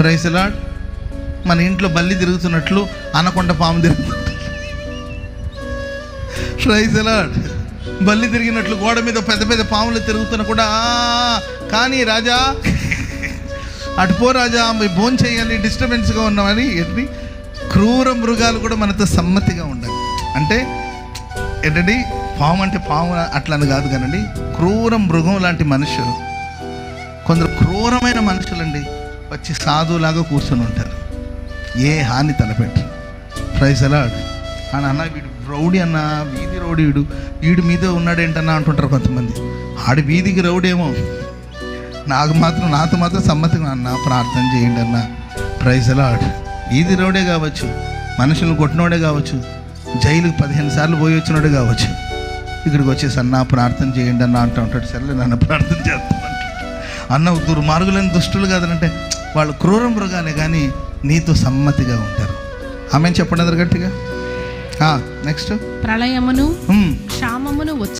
ప్రైసలాడ్ మన ఇంట్లో బల్లి తిరుగుతున్నట్లు అనకొండ పాము తిరుగుతుంది. ప్రైసలాడ్ బల్లి తిరిగినట్లు గోడ మీద పెద్ద పెద్ద పాములు తిరుగుతున్న కూడా కానీ రాజా అటు పో రాజా మీ భోజనం చేయాలి డిస్టర్బెన్స్గా ఉన్నామని ఏంటి? క్రూర మృగాలు కూడా మనతో సమ్మతిగా ఉండాలి అంటే ఏంటండి? పాము అంటే పాము అట్లని కాదు కానండి క్రూర మృగం లాంటి మనుషులు. కొందరు క్రూరమైన మనుషులండి. వచ్చి సాధువులాగా కూర్చొని ఉంటారు. ఏ హాని తలపెట్టరు. ప్రైజ్ అలాడ్. అని అన్న వీడు రౌడీ అన్న వీధి రౌడీ వీడు. వీడు మీద ఉన్నాడేంటన్నా అంటుంటారు కొంతమంది. ఆడి వీధికి రౌడేమో. నాకు మాత్రం నాతో మాత్రం సమ్మతిగా అన్న ప్రార్థన చేయండి అన్న. ప్రైజ్ అలాడ్. వీధి రౌడే కావచ్చు మనుషులను కొట్టినోడే కావచ్చు జైలుకి పదిహేను సార్లు పోయి వచ్చినోడే కావచ్చు. ఇక్కడికి వచ్చేసి అన్న ప్రార్థన చేయండి అన్న అంటూ ఉంటాడు. సర్లే నన్ను ప్రార్థన చేస్తాను అన్న దుర్మార్గులైన దుష్టులు కాదనంటే వాళ్ళు క్రూర మృగాలే కానీ నీతో సమ్మతిగా ఉంటారు. ఆమె చెప్పండి అందరు గట్టిగా. నెక్స్ట్ ప్రళయమును. క్షామమును వచ్చి